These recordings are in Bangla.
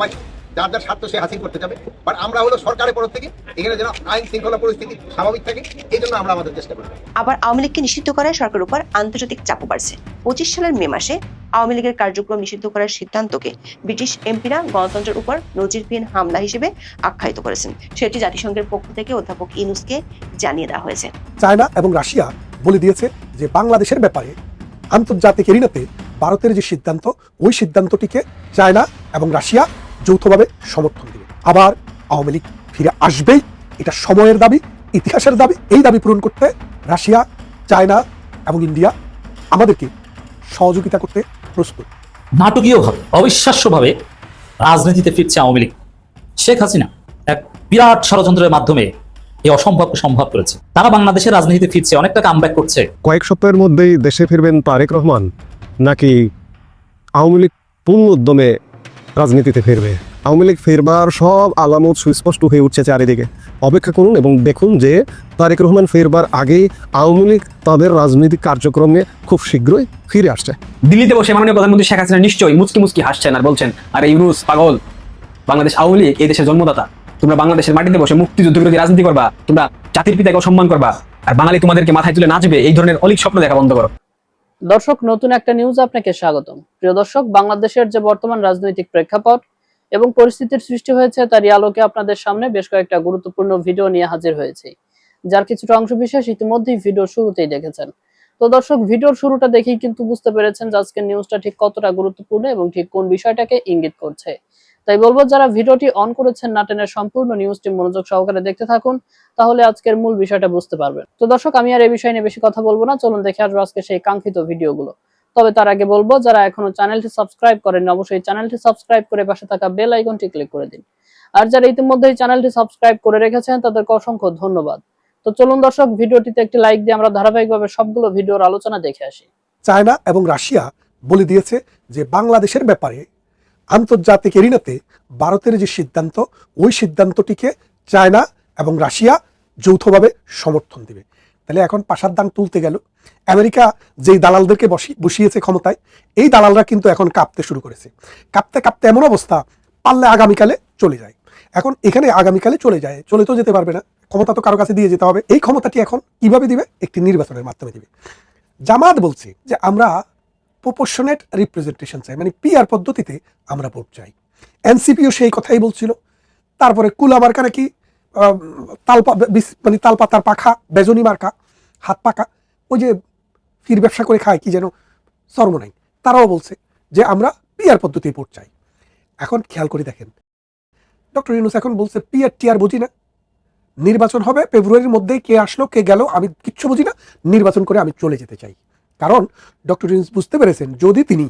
সবাই যার যার স্বার্থ সে হাসিল করতে যাবে। বাট আমরা হলো সরকারের পক্ষ থেকে এখানে যেন আইন শৃঙ্খলা পরিস্থিতি স্বাভাবিক থাকে এই জন্য আমরা আমাদের চেষ্টা করি। আবার আওয়ামী লীগকে নিষিদ্ধ করায় সরকারের উপর আন্তর্জাতিক চাপও বাড়ছে। পঁচিশ সালের মে মাসে আওয়ামী লীগের কার্যক্রম নিষিদ্ধ করার সিদ্ধান্তকে ব্রিটিশ এমপিরা গণতন্ত্রের উপর নজিরবিহীন হামলা হিসেবে আখ্যায়িত করেছেন। সেটি জাতিসংঘের পক্ষ থেকে অধ্যাপক ইনুসকে জানিয়ে দেওয়া হয়েছে। চায়না এবং রাশিয়া বলে দিয়েছে যে বাংলাদেশের ব্যাপারে আন্তর্জাতিক এরিনাতে ভারতের যে সিদ্ধান্ত ওই সিদ্ধান্তটিকে চায়না এবং রাশিয়া যৌথভাবে সমর্থন দেবে। আবার আওয়ামী লীগ ফিরে আসবেই এটা সময়ের দাবি ইতিহাসের দাবি এই দাবি পূরণ করতে রাশিয়া চায়না এবং ইন্ডিয়া আমাদেরকে সহযোগিতা করতে প্রস্তুত। নাটকীয়ভাবে অবিশ্বাস্যভাবে রাজনীতিতে ফিরছে আওয়ামী লীগ। শেখ হাসিনা এক বিরাট ষড়যন্ত্রের মাধ্যমে এই অসম্ভবকে সম্ভব করেছে। তারা বাংলাদেশের রাজনীতিতে ফিরছে অনেকটা কামব্যাক করছে। কয়েক সপ্তাহের মধ্যেই দেশে ফিরবেন তারেক রহমান নাকি আওয়ামী লীগ পূর্ণ উদ্যমে রাজনীতিতে ফিরবে। আওয়ামী লীগ ফেরবার সব আলামত সুস্পষ্ট হয়ে উঠছে চারিদিকে। অপেক্ষা করুন এবং দেখুন যে তারেক রহমান ফেরবার আগেই আওয়ামী লীগ তাদের রাজনৈতিক কার্যক্রমে খুব শীঘ্রই ফিরে আসছে। দিল্লিতে বসে মাননীয় প্রধানমন্ত্রী শেখ হাসিনা নিশ্চয়ই মুচকি মুচকি হাসছেন আর বলছেন, আরে ইউনুস, পাগল, বাংলাদেশ আওয়ামী লীগ এই দেশের জন্মদাতা। তোমরা বাংলাদেশের মাটিতে বসে মুক্তিযুদ্ধ বিরোধী রাজনীতি করবা, তোমরা জাতির পিতাকে সম্মান করবা, আর বাঙালি তোমাদেরকে মাথায় তুলে নাচবে, এই ধরনের অলিক স্বপ্ন দেখা বন্ধ করো। দর্শক, নতুন একটা নিউজ আপনাকে স্বাগতম। প্রিয় দর্শক, বাংলাদেশের যে বর্তমান রাজনৈতিক প্রেক্ষাপট এবং পরিস্থিতির সৃষ্টি হয়েছে তারই আলোকে আপনাদের সামনে বেশ কয়েকটা গুরুত্বপূর্ণ ভিডিও নিয়ে হাজির হয়েছে। যার কিছুটা অংশ বিশেষ ইতিমধ্যেই ভিডিও শুরুতেই দেখেছেন। তো দর্শক ভিডিওর শুরুটা দেখেই কিন্তু বুঝতে পেরেছেন যে আজকের নিউজটা ঠিক কতটা গুরুত্বপূর্ণ এবং ঠিক কোন বিষয়টাকে ইঙ্গিত করছে। তাই বলব, যারা ভিডিওটি অন করেছেন নাটেনের সম্পূর্ণ নিউজটি মনোযোগ সহকারে দেখতে থাকুন, তাহলে আজকের মূল বিষয়টা বুঝতে পারবেন। তো দর্শক, আমি আর এই বিষয় নিয়ে বেশি কথা বলব না, চলুন দেখে আসব আজকে সেই কাঙ্ক্ষিত ভিডিওগুলো। তবে তার আগে বলব, যারা এখনও চ্যানেলটি সাবস্ক্রাইব করেন অবশ্যই চ্যানেলটি সাবস্ক্রাইব করে পাশে থাকা বেল আইকনটি ক্লিক করে দিন। আর যারা ইতিমধ্যেই চ্যানেলটি সাবস্ক্রাইব করে রেখেছেন, তাদেরকে অসংখ্য ধন্যবাদ। তো চলুন দর্শক, ভিডিওটিতে একটি লাইক দিয়ে আমরা ধারাবাহিকভাবে সবগুলো ভিডিওর আলোচনা দেখে আসি। চায়না এবং রাশিয়া বলে দিয়েছে যে বাংলাদেশের ব্যাপারে আন্তর্জাতিক এরিনাতে ভারতের যে সিদ্ধান্ত, ওই সিদ্ধান্তটিকে চায়না এবং রাশিয়া যৌথভাবে সমর্থন দেবে। তাহলে এখন পাশার দান তুলতে গেল। আমেরিকা যেই দালালদেরকে বসি, বসিয়েছে ক্ষমতায়, এই দালালরা কিন্তু এখন কাঁপতে শুরু করেছে। কাঁপতে কাঁপতে এমন অবস্থা, পারলে আগামীকালে চলে যায়। এখন এখানে আগামীকালে চলে যায়, চলে তো যেতে পারবে না। ক্ষমতা তো কারও কাছে দিয়ে যেতে হবে। এই ক্ষমতাটি এখন কীভাবে দিবে? একটি নির্বাচনের মাধ্যমে দিবে। জামাত বলছে যে আমরা প্রপোর্শনেট রিপ্রেজেন্টেশন চাই মানে পিআর পদ্ধতিতে আমরা ভোট চাই। এনসিপিও সেই কথাই বলছিল। তারপরে কুলামার্কা নাকি আহ, তালপা মানে তালপাতার পাখা বেজনি মার্কা হাত পাকা ওই যে ফির ব্যবসা করে খায় কি যেন সর্বনাই। তারাও বলছে যে আমরা পিআর পদ্ধতি ভোট চাই। এখন খেয়াল করে দেখেন। ডক্টর ইউনুস এখন বলছে পিআর টিআর বুঝি না। নির্বাচন হবে ফেব্রুয়ারির মধ্যেই কে আসলো কে গেল আমি কিচ্ছু বুঝি না। নির্বাচন করে আমি চলে যেতে চাই। কারণ ডক্টর ইউনুস বুঝতে পেরেছেন যদি তিনি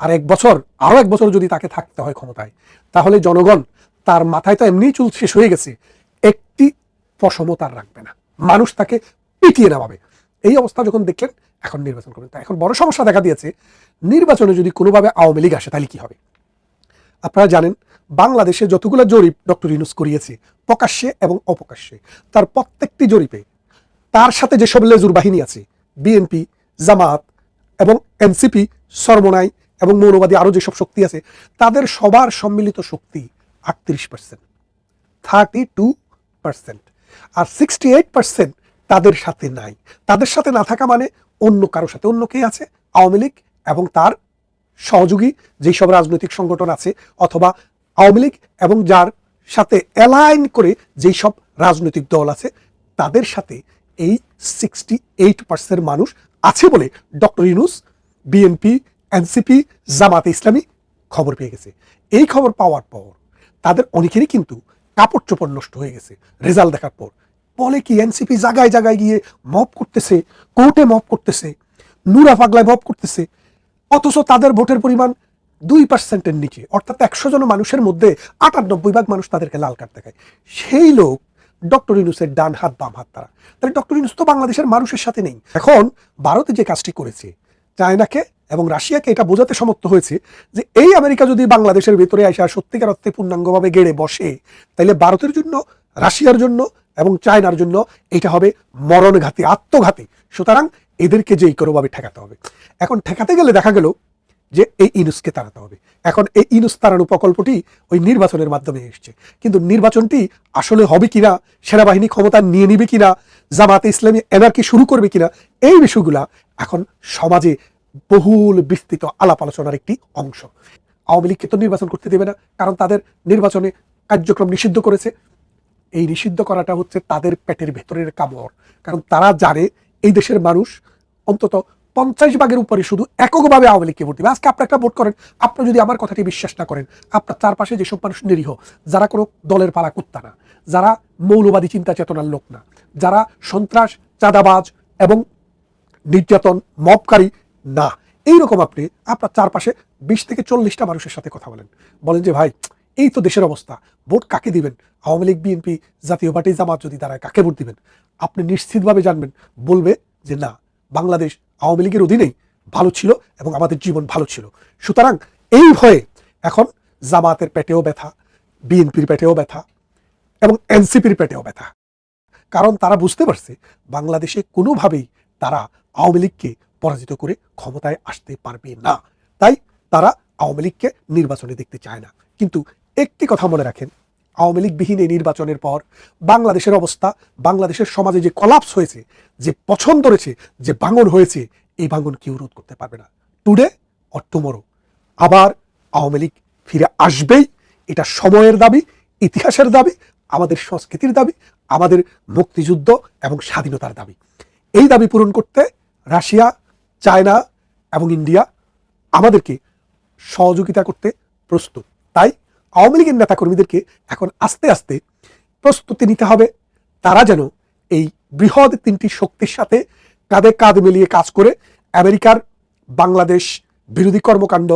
আর এক বছর আরও এক বছর যদি তাকে থাকতে হয় ক্ষমতায়, তাহলে জনগণ তার মাথায় তো এমনিই চুল শেষ হয়ে গেছে, একটি পশমও তার রাখবে না। মানুষ তাকে পিটিয়ে নামাবে। এই অবস্থা যখন দেখলেন, এখন নির্বাচন করবেন। এখন বড় সমস্যা দেখা দিয়েছে, নির্বাচনে যদি কোনোভাবে আওয়ামী লীগ আসে, তাহলে কি হবে? আপনারা জানেন, বাংলাদেশে যতগুলো জরিপ ডক্টর ইউনুস করিয়েছে, প্রকাশ্যে এবং অপ্রকাশ্যে, তার প্রত্যেকটি জরিপে তার সাথে যেসব লেজুর বাহিনী আছে, বিএনপি জামাত এবং এনসিপি, সর্বনাই এবং মৌলবাদী আরও যেসব শক্তি আছে, তাদের সবার সম্মিলিত শক্তি আটত্রিশ পার্সেন্ট থার্টি টু পার্সেন্ট আর সিক্সটি এইট পার্সেন্ট তাদের সাথে নাই। তাদের সাথে না থাকা মানে অন্য কারোর সাথে। অন্য কে আছে? আওয়ামী লীগ এবং তার সহযোগী যেই সব রাজনৈতিক সংগঠন আছে অথবা আওয়ামী লীগ এবং যার সাথে অ্যালাইন করে যেই সব রাজনৈতিক দল আছে, তাদের সাথে এই সিক্সটি এইট পার্সেন্ট মানুষ আছে বলে ডক্টর ইউনুস, বিএনপি, এনসিপি, জামাতে ইসলামী খবর পেয়ে গেছে। এই খবর পাওয়ার পর তাদের অনেকেরই কিন্তু কাপড় চোপড় নষ্ট হয়ে গেছে রেজাল্ট দেখার পর। বলে কি এনসিপি জায়গায় জায়গায় গিয়ে মপ করতেছে, কোর্টে মপ করতেছে, নুরা পাগলায় মপ করতেছে, অথচ তাদের ভোটের পরিমাণ দুই পার্সেন্টের নিচে, অর্থাৎ একশো জন মানুষের মধ্যে আটানব্বই ভাগ মানুষ তাদেরকে লাল কার্ড দেখায়। সেই লোক ডক্টর ইউনুসের ডান হাত, বাম হাত তারা। তাহলে ডক্টর ইউনুস তো বাংলাদেশের মানুষের সাথে নেই। এখন ভারতে যে কাজটি করেছে, চায়নাকে এবং রাশিয়াকে এটা বোঝাতে সমর্থ হয়েছে যে এই আমেরিকা যদি বাংলাদেশের ভেতরে আসে সত্যিকার অর্থে পূর্ণাঙ্গভাবে গেড়ে বসে তাহলে ভারতের জন্য, রাশিয়ার জন্য এবং চায়নার জন্য এটা হবে মরণঘাতী, আত্মঘাতী। সুতরাং এদেরকে যেই কোনোভাবে ঠেকাতে হবে। এখন ঠেকাতে গেলে দেখা গেল যে এই ইনুসকে তাড়াতে হবে। এখন এই ইনুস তাড়ানো প্রকল্পটি ওই নির্বাচনের মাধ্যমে এসছে। কিন্তু নির্বাচনটি আসলে হবে কিনা, সেনাবাহিনী ক্ষমতা নিয়ে নিবে কিনা, জামাতে ইসলামী এনার্কি শুরু করবে কিনা, এই বিষয়গুলা এখন সমাজে বহুল বিস্তৃত আলাপ আলোচনার একটি অংশ। আওয়ামী লীগকে তো নির্বাচন করতে দেবে না, কারণ তাদের নির্বাচনে কার্যক্রম নিষিদ্ধ করেছে। এই নিষিদ্ধ করাটা হচ্ছে তাদের পেটের ভেতরের কামড়। কারণ তারা জানে এই দেশের মানুষ অন্তত পঞ্চাশ ভাগের উপরে শুধু এককভাবে আওয়ামী লীগকে ভোট দেবে। আজকে আপনি একটা ভোট করেন, আপনি যদি আমার কথাটি বিশ্বাস না করেন, আপনার চারপাশে যেসব মানুষ নিরীহ, যারা কোনো দলের পালা কুত্তা না, যারা মৌলবাদী চিন্তা চেতনার লোক না, যারা সন্ত্রাস, চাঁদাবাজ এবং নির্যাতন মবকারী না, এইরকম আপনি আপনার চারপাশে বিশ থেকে চল্লিশটা মানুষের সাথে কথা বলেন। বলেন যে, ভাই, এই তো দেশের অবস্থা, ভোট কাকে দিবেন? আওয়ামী লীগ, বিএনপি, জাতীয় পার্টি, জামাত যদি দাঁড়ায়, কাকে ভোট দিবেন? আপনি নিশ্চিতভাবে জানবেন, বলবে যে, না বাংলাদেশ আওয়ামী লীগের অধীনেই ভালো ছিল এবং আমাদের জীবন ভালো ছিল। সুতরাং এই ভয়ে এখন জামাতের পেটেও ব্যথা, বিএনপির পেটেও ব্যথা এবং এনসিপির পেটেও ব্যথা। কারণ তারা বুঝতে পারছে বাংলাদেশে কোনোভাবেই তারা আওয়ামী লীগকে পরাজিত করে ক্ষমতায় আসতে পারবে না। তাই তারা আওয়ামী লীগকে নির্বাচনে দেখতে চায় না। কিন্তু একটি কথা মনে রাখেন আওয়ামী লীগবিহীন এই নির্বাচনের পর বাংলাদেশের অবস্থা, বাংলাদেশের সমাজে যে কলাপস হয়েছে, যে পছন্দ রয়েছে, যে ভাঙন হয়েছে, এই ভাঙন কেউ রোধ করতে পারবে না। টুডে অর টুমোরো আবার আওয়ামী লীগ ফিরে আসবেই, এটা সময়ের দাবি, ইতিহাসের দাবি, আমাদের সংস্কৃতির দাবি, আমাদের মুক্তিযুদ্ধ এবং স্বাধীনতার দাবি। এই দাবি পূরণ করতে রাশিয়া, চায়না এবং ইন্ডিয়া আমাদেরকে সহযোগিতা করতে প্রস্তুত। তাই আওয়ামী লীগের নেতাকর্মীদেরকে এখন আস্তে আস্তে প্রস্তুতি নিতে হবে। তারা যেন এই বৃহৎ তিনটি শক্তির সাথে কাঁধে কাঁধ মিলিয়ে কাজ করে আমেরিকার বাংলাদেশ বিরোধী কর্মকাণ্ড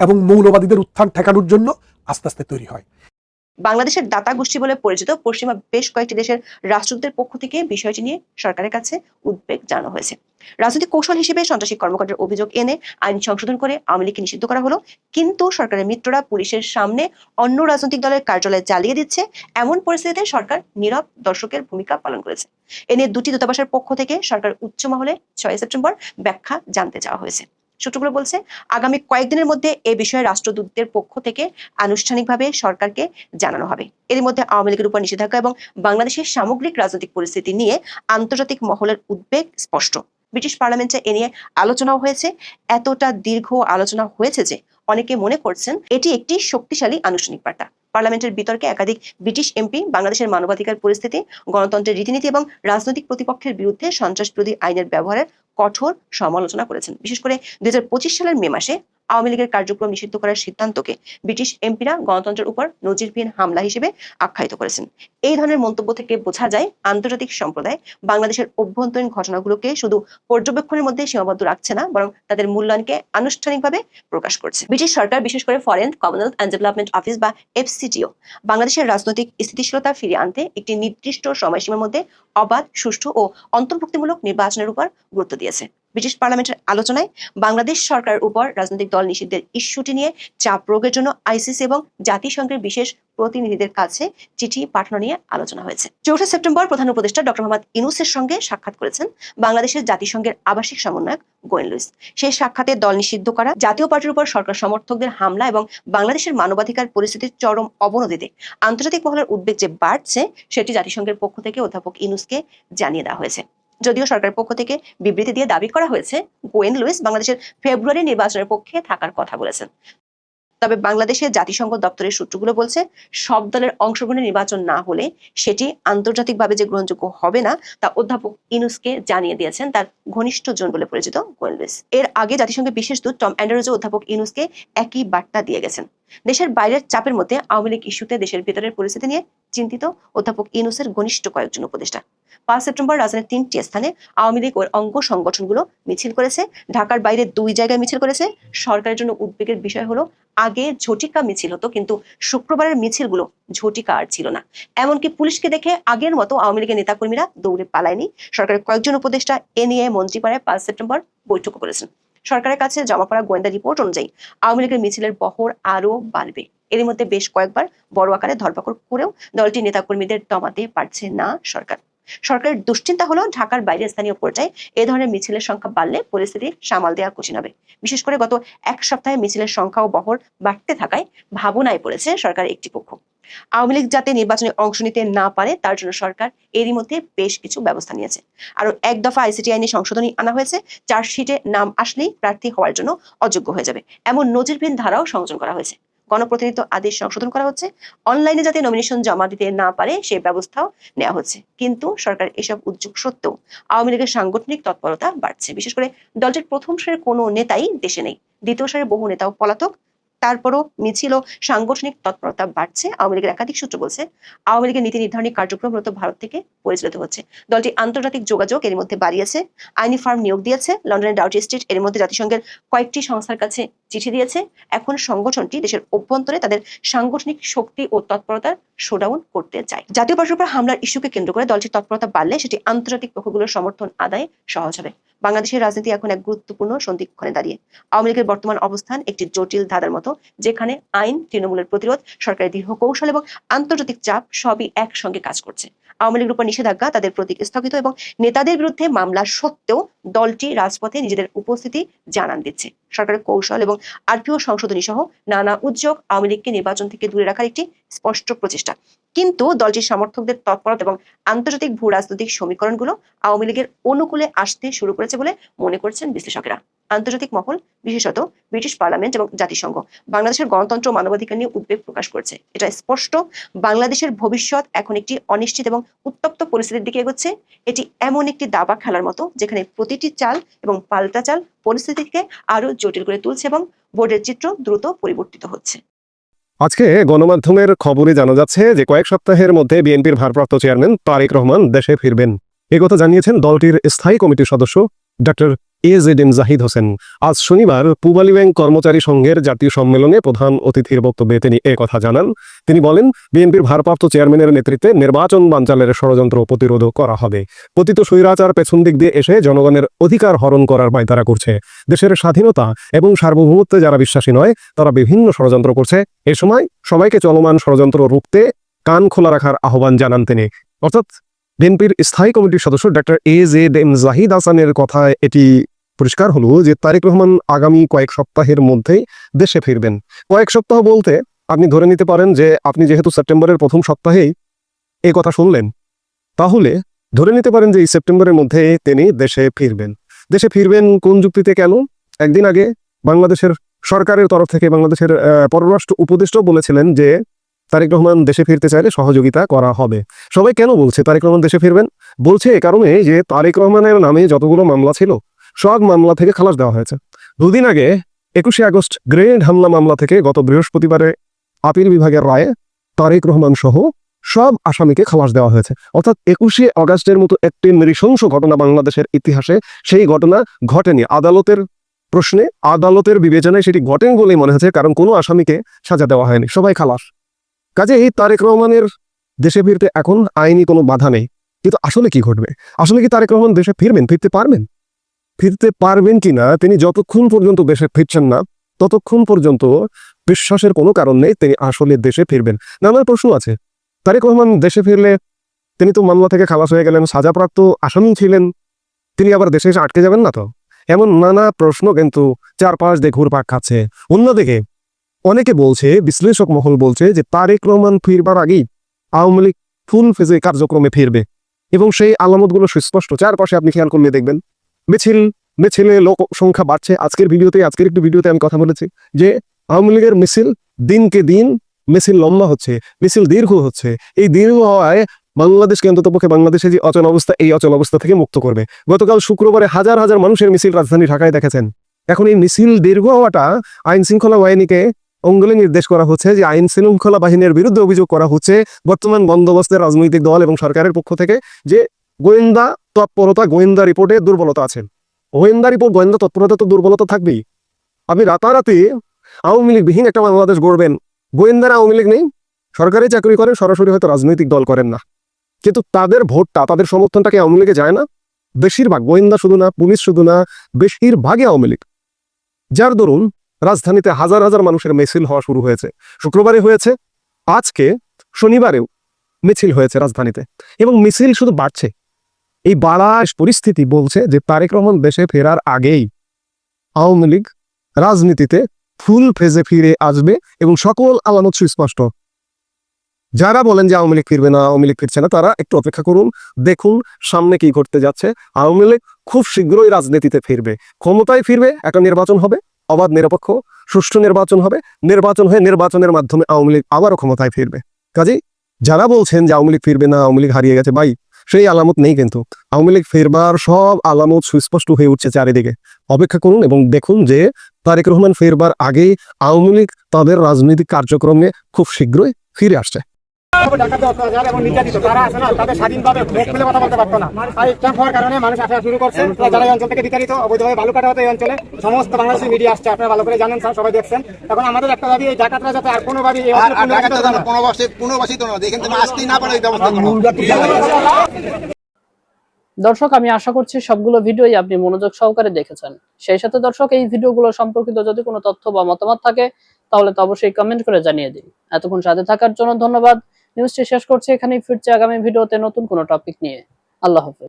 এবং মৌলবাদীদের উত্থান ঠেকানোর জন্য আস্তে আস্তে তৈরি হয়। বাংলাদেশের দাতা গোষ্ঠী বলে পরিচিত পশ্চিমা বেশ কয়েকটি দেশের রাষ্ট্রদূতের পক্ষ থেকে বিষয়টি নিয়ে সরকারের কাছে উদ্বেগ জানানো হয়েছে। রাজনৈতিক কৌশল হিসেবে সন্ত্রাসী কর্মকাণ্ডের অভিযোগ এনে আইন সংশোধন করে আওয়ামী লীগকে নিষিদ্ধ করা হলো, কিন্তু সরকারের মিত্ররা পুলিশের সামনে অন্য রাজনৈতিক দলের কার্যালয় জ্বালিয়ে দিচ্ছে। এমন পরিস্থিতিতে সরকার নীরব দর্শকের ভূমিকা পালন করেছে। এ নিয়ে দুটি দূতাবাসের পক্ষ থেকে সরকার উচ্চ মহলে ছয় সেপ্টেম্বর ব্যাখ্যা জানতে চাওয়া হয়েছে। সূত্রগুলো বলছে, আগামী কয়েকদিনের মধ্যে এ বিষয়ে রাষ্ট্রদূতদের পক্ষ থেকে আনুষ্ঠানিকভাবে সরকারকে জানানো হবে। এর মধ্যে আওয়ামী লীগের উপর নিষেধাজ্ঞা এবং বাংলাদেশের সামগ্রিক রাজনৈতিক পরিস্থিতি নিয়ে আন্তর্জাতিক মহলের উদ্বেগ স্পষ্ট। ব্রিটিশ পার্লামেন্টে এ নিয়ে আলোচনাও হয়েছে। এতটা দীর্ঘ আলোচনা হয়েছে যে অনেকে মনে করছেন এটি একটি শক্তিশালী আনুষ্ঠানিক বার্তা। পার্লামেন্টের বিতর্কে একাধিক ব্রিটিশ এমপি বাংলাদেশের মানবাধিকার পরিস্থিতি, গণতন্ত্রের রীতিনীতি এবং রাজনৈতিক প্রতিপক্ষের বিরুদ্ধে সন্ত্রাস আইনের ব্যবহারের কঠোর সমালোচনা করেছেন। বিশেষ করে দুই হাজার পঁচিশ সালের মে মাসে আওয়ামী লীগের কার্যক্রম নিষিদ্ধ করার সিদ্ধান্তকে ব্রিটিশ এমপিরা গণতন্ত্রের উপর নজিরবিহীন হামলা হিসেবে আখ্যায়িত করেছেন। এই ধরনের মন্তব্য থেকে বোঝা যায়, আন্তর্জাতিক সম্প্রদায় বাংলাদেশের অভ্যন্তরীণ ঘটনাগুলোকে শুধু পর্যবেক্ষণের মধ্যে সীমাবদ্ধ রাখছে না, বরং তাদের মূল্যায়নকে আনুষ্ঠানিকভাবে প্রকাশ করছে। ব্রিটিশ সরকার, বিশেষ করে Foreign Commonwealth and Development Office বা এফসিটিও বাংলাদেশের রাজনৈতিক স্থিতিশীলতা ফিরিয়ে আনতে একটি নির্দিষ্ট সময়সীমার মধ্যে অবাধ, সুষ্ঠু ও অন্তর্ভুক্তিমূলক নির্বাচনের উপর গুরুত্ব দিয়েছে। ব্রিটিশ পার্লামেন্টের আলোচনায় বাংলাদেশ সরকারের উপর রাজনৈতিক দল নিষিদ্ধের ইস্যুটি নিয়ে চাপ প্রয়োগের জন্য আইসিসি এবং জাতিসংঘের বিশেষ প্রতিনিধিদের কাছে চিঠি পাঠানো নিয়ে আলোচনা হয়েছে। চৌঠা সেপ্টেম্বর প্রধান উপদেষ্টা ডক্টর মোহাম্মদ ইনুসের সঙ্গে সাক্ষাৎ করেছেন বাংলাদেশের জাতিসংঘের আবাসিক সমন্বয়ক গোয়েন লুইস। সেই সাক্ষাতে দল নিষিদ্ধ করা, জাতীয় পার্টির উপর সরকার সমর্থকদের হামলা এবং বাংলাদেশের মানবাধিকার পরিস্থিতির চরম অবনতিতে আন্তর্জাতিক মহলের উদ্বেগ যে বাড়ছে, সেটি জাতিসংঘের পক্ষ থেকে অধ্যাপক ইনুসকে জানিয়ে দেওয়া হয়েছে। যদিও সরকারের পক্ষ থেকে বিবৃতি দিয়ে দাবি করা হয়েছে, গোয়েন লুইস বাংলাদেশের ফেব্রুয়ারি নির্বাচনের পক্ষে থাকার কথা বলেছেন। তবে বাংলাদেশের জাতিসংঘ দপ্তরের সূত্রগুলো বলছে, সব দলের অংশগ্রহণে নির্বাচন না হলে সেটি আন্তর্জাতিকভাবে যে গ্রহণযোগ্য হবে না, তা অধ্যাপক ইনুসকে জানিয়ে দিয়েছেন তার ঘনিষ্ঠ জন বলে পরিচিত গোয়েন এর আগে জাতিসংঘের বিশেষ দূত টম অ্যান্ডারোজও অধ্যাপক ইনুসকে একই বার্তা দিয়ে গেছেন। দেশের বাইরের চাপের মধ্যে আওয়ামী লীগ ইস্যুতে দেশের ভেতরের পরিস্থিতি নিয়ে চিন্তিত অধ্যাপক ইনুসের ঘনিষ্ঠ কয়েকজন উপদেষ্টা। পাঁচ সেপ্টেম্বর রাজধানীর তিনটি স্থানে আওয়ামী লীগ ও অঙ্গ সংগঠনগুলো মিছিল করেছে। ঢাকার বাইরে দুই জায়গায় মিছিল করেছে। সরকারের জন্য উদ্বেগের বিষয় হলো, আগে ঝটিকা মিছিল হতো, কিন্তু শুক্রবারের মিছিলগুলো ঝটিকা আর ছিল না। এমনকি পুলিশকে দেখে আগের মতো আওয়ামী লীগের নেতাকর্মীরা দৌড়ে পালায়নি। সরকারের কয়েকজন উপদেষ্টা এ নিয়ে মন্ত্রীপাড়ায় পাঁচ সেপ্টেম্বর বৈঠক করেছেন। সরকারের কাছে জমা পড়া গোয়েন্দা রিপোর্ট অনুযায়ী, আওয়ামী লীগের মিছিলের বহর আরও বাড়বে। এর মধ্যে বেশ কয়েকবার বড় আকারে ধরপাকড় করেও দলটির নেতাকর্মীদের দমাতে পারছে না সরকার। সরকারের দুশ্চিন্তা হলো ঢাকার বাইরে স্থানীয় পর্যায়ে এ ধরনের মিছিলের সংখ্যা বাড়লে পরিস্থিতি সামাল দেওয়া কঠিন হবে। বিশেষ করে গত এক সপ্তাহে মিছিলের সংখ্যা ও বহর বাড়তে থাকায় ভাবনায় পড়েছে সরকার একটি পক্ষ। আওয়ামী লীগ যাতে নির্বাচনে অংশ নিতে না পারে, তার জন্য সরকার এরই মধ্যে বেশ কিছু ব্যবস্থা নিয়েছে। আরও এক দফা আইসিটি আইনে সংশোধনী আনা হয়েছে, চার্জশিটে নাম আসলেই প্রার্থী হওয়ার জন্য অযোগ্য হয়ে যাবে। এমন নজিরবিহীন ধারাও সংযোজন করা হয়েছে। গণপ্রতিনিধিত্ব আদেশ সংশোধন করা হচ্ছে। অনলাইনে যাতে নমিনেশন জমা দিতে না পারে, সে ব্যবস্থাও নেওয়া হচ্ছে। কিন্তু সরকার এসব উদ্যোগ সত্ত্বেও আওয়ামী লীগের সাংগঠনিক তৎপরতা বাড়ছে। বিশেষ করে দলটির প্রথম সারের কোনো নেতাই দেশে নেই। দ্বিতীয় সারের বহু নেতাও পলাতক তারপরও মিছিল ও সাংগঠনিক তৎপরতা বাড়ছে। আওয়ামী লীগের একাধিক সূত্র বলছে, আওয়ামী লীগের নীতি নির্ধারণী কার্যক্রম মূলত ভারত থেকে পরিচালিত হচ্ছে। দলটি আন্তর্জাতিক যোগাযোগ এর মধ্যে বাড়িয়েছে, আইনি ফার্ম নিয়োগ দিয়েছে, লন্ডনের ডাউটি স্ট্রিট এর মধ্যে জাতিসংঘের কয়েকটি সংস্থার কাছে চিঠি দিয়েছে। এখন সংগঠনটি দেশের অভ্যন্তরে তাদের সাংগঠনিক শক্তি ও তৎপরতার শোডাউন করতে চায়। জাতীয় পার্টির হামলার ইস্যুকে কেন্দ্র করে দলটির তৎপরতা বাড়লে সেটি আন্তর্জাতিক পক্ষগুলোর সমর্থন আদায় সহজ হবে। বাংলাদেশের রাজনীতি এখন এক গুরুত্বপূর্ণ সন্ধিক্ষণে দাঁড়িয়ে। আওয়ামী লীগের বর্তমান অবস্থান একটি জটিল ধাঁধার মতো, যেখানে আইন, তৃণমূলের প্রতিরোধ, সরকারের দীর্ঘ কৌশল এবং আন্তর্জাতিক চাপ সবই একসঙ্গে কাজ করছে। আওয়ামী লীগের উপর নিষেধাজ্ঞা তাদের প্রতীক স্থগিত এবং নেতাদের বিরুদ্ধে মামলা সত্ত্বেও দলটি রাজপথে নিজেদের উপস্থিতি জানান দিচ্ছে। সরকারের কৌশল এবং আরপিও সংশোধনী সহ নানা উদ্যোগ আওয়ামী লীগকে নির্বাচন থেকে দূরে রাখার একটি স্পষ্ট প্রচেষ্টা। কিন্তু দলটির সমর্থকদের তৎপরতা এবং আন্তর্জাতিক ভূ রাজনৈতিক সমীকরণগুলো আওয়ামী লীগের অনুকূলে আসতে শুরু করেছে বলে মনে করছেন বিশ্লেষকেরা। আন্তর্জাতিক মহল, বিশেষত ব্রিটিশ পার্লামেন্ট এবং জাতিসংঘ। বাংলাদেশের গণতন্ত্র মানবাধিকার নিয়ে উদ্বেগ প্রকাশ করছে। এটা স্পষ্ট। বাংলাদেশের ভবিষ্যৎ এখন একটি অনিশ্চিত এবং উত্তপ্ত পরিস্থিতির দিকে এগোচ্ছে। এটি এমন একটি দাবা খেলার মতো, যেখানে প্রতিটি চাল এবং পাল্টা চাল পরিস্থিতিকে আরও জটিল করে তুলছে এবং বোর্ডের চিত্র দ্রুত পরিবর্তিত হচ্ছে। আজকে গণমাধ্যমের খবরে জানা যাচ্ছে যে কয়েক সপ্তাহের মধ্যে বিএনপির ভারপ্রাপ্ত চেয়ারম্যান তারেক রহমান দেশে ফিরবেন। একথা জানিয়েছেন দলটির স্থায়ী কমিটির সদস্য doctor A Z M Zahid Hossain. আজ শনিবার পূবালী ব্যাংক কর্মচারী সংঘের জাতীয় সম্মেলনে প্রধান অতিথির বক্তব্যে তিনি এ কথা জানান। তিনি বলেন, বিএনপির ভারপ্রাপ্ত চেয়ারম্যানের নেতৃত্বে নির্বাচন বানচালের ষড়যন্ত্র প্রতিরোধ করা হবে। পতিত স্বৈরাচার পেছন দিক দিয়ে এসে জনগণের অধিকার হরণ করার পায়তারা করছে। দেশের স্বাধীনতা এবং সার্বভৌমত্বে যারা বিশ্বাসী নয়, তারা বিভিন্ন ষড়যন্ত্র করছে। এ সময় সবাইকে চলমান ষড়যন্ত্র রুখতে কান খোলা রাখার আহ্বান জানান তিনি। অর্থাৎ বিএনপির স্থায়ী কমিটির সদস্য doctor A Z M Zahid হাসানের কথায় এটি পরিষ্কার হলো যে তারেক রহমান আগামী কয়েক সপ্তাহের মধ্যেই দেশে ফিরবেন। কয়েক সপ্তাহ বলতে আপনি ধরে নিতে পারেন যে আপনি যেহেতু সেপ্টেম্বরের প্রথম সপ্তাহেই এই কথা শুনলেন, তাহলে ধরে নিতে পারেন যে এই সেপ্টেম্বরের মধ্যে তিনি দেশে ফিরবেন। দেশে ফিরবেন কোন যুক্তিতে কেন? একদিন আগে বাংলাদেশের সরকারের তরফ থেকে বাংলাদেশের পররাষ্ট্র উপদেষ্টাও বলেছিলেন যে তারেক রহমান দেশে ফিরতে চাইলে সহযোগিতা করা হবে। সবাই কেন বলছে তারেক রহমান দেশে ফিরবেন? বলছে এ কারণে যে তারেক রহমানের নামে যতগুলো মামলা ছিল, সব মামলা থেকে খালাস দেওয়া হয়েছে। দুদিন আগে একুশে আগস্ট গ্রেনেড হামলা মামলা থেকে গত বৃহস্পতিবারে আপিল বিভাগের রায়ে তারেক রহমান সহ সব আসামিকে খালাস দেওয়া হয়েছে। অর্থাৎ একুশে আগস্টের মতো একটি নৃশংস ঘটনা বাংলাদেশের ইতিহাসে, সেই ঘটনা ঘটেনি। আদালতের প্রশ্নে, আদালতের বিবেচনায় সেটি ঘটেন বলেই মনে হচ্ছে, কারণ কোনো আসামিকে সাজা দেওয়া হয়নি। সবাই খালাস। কাজে এই তারেক রহমানের দেশে ফিরতে এখন আইনি কোনো বাধা নেই। কিন্তু আসলে কি ঘটবে? আসলে কি তারেক রহমান দেশে ফিরবেন, ফিরতে পারবেন? ফিরতে পারবেন কিনা তিনি যতক্ষণ পর্যন্ত দেশে ফিরছেন না, ততক্ষণ পর্যন্ত বিশ্বাসের কোনো কারণ নেই তিনি আসলে দেশে ফিরবেন। নানা প্রশ্ন আছে। তারেক রহমান দেশে ফিরলে তিনি তো মামলা থেকে খালাস হয়ে গেলেন, সাজাপ্রাপ্ত আসামি ছিলেন। তিনি আবার দেশে এসে আটকে যাবেন না তো? এমন নানা প্রশ্ন কিন্তু চারপাশ দিয়ে ঘুরপাক খাচ্ছে। অন্যদিকে অনেকে বলছে, বিশ্লেষক মহল বলছে যে তারেক রহমান ফিরবার আগেই আওয়ামী লীগ ফুল ফেজে কার্যক্রমে ফিরবে। এবং সেই আলামতগুলো সুস্পষ্ট। চারপাশে আপনি খেয়াল করলে দেখবেন, মিছিল, মিছিলে লোক সংখ্যা বাড়ছে। আজকের ভিডিওতে, আজকের একটু ভিডিওতে আমি কথা বলেছি যে আওয়ামী লীগের মিছিল দিনকে দিন, মিছিল লম্বা হচ্ছে, মিছিল দীর্ঘ হচ্ছে। এই দীর্ঘ হওয়ায় বাংলাদেশকে অন্ততপক্ষে বাংলাদেশে যে অচল অবস্থা, এই অচল অবস্থা থেকে মুক্ত করবে? গতকাল শুক্রবারে হাজার হাজার মানুষের মিছিল রাজধানী ঢাকায় দেখেছেন। এখন এই মিছিল দীর্ঘ হওয়াটা আইন শৃঙ্খলা বাহিনীকে অঙ্গলে নির্দেশ করা হচ্ছে যে আইন শৃঙ্খলা বাহিনীর বিরুদ্ধে অভিযোগ করা হচ্ছে বর্তমান বন্দোবস্তের রাজনৈতিক দল এবং সরকারের পক্ষ থেকে যে গোয়েন্দা তৎপরতা, গোয়েন্দা রিপোর্টে দুর্বলতা আছে। গোয়েন্দা রিপোর্ট, গোয়েন্দা তৎপরতা তো দুর্বলতা থাকবেই। আপনি রাতারাতি আওয়ামী লীগ বিহীন একটা বাংলাদেশ গড়বেন। গোয়েন্দারা আওয়ামী লীগ নেই। সরকারি চাকরি করেন সরাসরি হয়তো রাজনৈতিক দল করেন না। কিন্তু তাদের ভোটটা, তাদের সমর্থনটাকে আওয়ামী লীগে যায় না। বেশিরভাগ গোয়েন্দা শুধু না, পুলিশ শুধু না, বেশিরভাগই আওয়ামী লীগ। যার দরুন রাজধানীতে হাজার হাজার মানুষের মিছিল হওয়া শুরু হয়েছে। শুক্রবারে হয়েছে, আজকে শনিবারেও মিছিল হয়েছে রাজধানীতে। এবং মিছিল শুধু বাড়ছে। এই বাড়াস পরিস্থিতি বলছে যে তারেক রহমান দেশে ফেরার আগেই আওয়ামী লীগ রাজনীতিতে ফুল ফেজে ফিরে আসবে এবং সকল আলামত সুস্পষ্ট। যারা বলেন যে আওয়ামী লীগ ফিরবে না, আওয়ামী লীগ ফিরছে না, তারা একটু অপেক্ষা করুন, দেখুন সামনে কি ঘটতে যাচ্ছে। আওয়ামী লীগ খুব শীঘ্রই রাজনীতিতে ফিরবে। ক্ষমতায় ফিরবে, একটা নির্বাচন হবে। অবাধ, নিরপেক্ষ, সুষ্ঠু নির্বাচন হবে। নির্বাচন হয়ে নির্বাচনের মাধ্যমে আওয়ামী লীগ আবারও ক্ষমতায় ফিরবে। কাজেই যারা বলছেন যে আওয়ামী ফিরবে না, আওয়ামী লীগ হারিয়ে গেছে, ভাই, সেই আলামত নেই কিন্তু। আওয়ামী লীগ ফেরবার সব আলামত সুস্পষ্ট হয়ে উঠছে চারিদিকে। অপেক্ষা করুন এবং দেখুন যে তারেক রহমান ফেরবার আগেই আওয়ামী লীগ তাদের রাজনৈতিক কার্যক্রমে খুব শীঘ্রই ফিরে আসছে। ডাকাতে অত্যাচার এবং নির্যাতিত তারা আছে না তাদের স্বাধীনভাবে মুখ খুলে কথা বলতে পারতো না। আর ক্যাম্প হওয়ার কারণে মানুষ আসা শুরু করছে। যারা এই অঞ্চল থেকে বিতাড়িত অবৈধভাবে বালু কাটা হতো এই অঞ্চলে সমস্ত বাংলাদেশি মিডিয়া আসছে আপনারা ভালো করে জানেন স্যার সবাই দেখছেন। এখন আমাদের একটা দাবি এই ডাকাতরা যাতে আর কোনোভাবে এই আর অঞ্চলে আর পুনরাবৃত্ত ঢাকাতে না। পুনর্বাসী পুনর্বাসিত না দেখেন তুমি আসতেই না পারে ওই ব্যবস্থা দর্শক আমি আশা করছি সবগুলো ভিডিওই আপনি মনোযোগ সহকারে দেখেছেন। সেই সাথে দর্শক এই ভিডিওগুলো সম্পর্কিত যদি কোনো তথ্য বা মতামত থাকে তাহলে তো অবশ্যই কমেন্ট করে জানিয়ে দিন। এতক্ষণ সাথে থাকার জন্য ধন্যবাদ। নিউজটি শেষ করছি। এখানেই ফিরছে আগামী ভিডিওতে নতুন কোনো টপিক নিয়ে। আল্লাহ হাফেজ।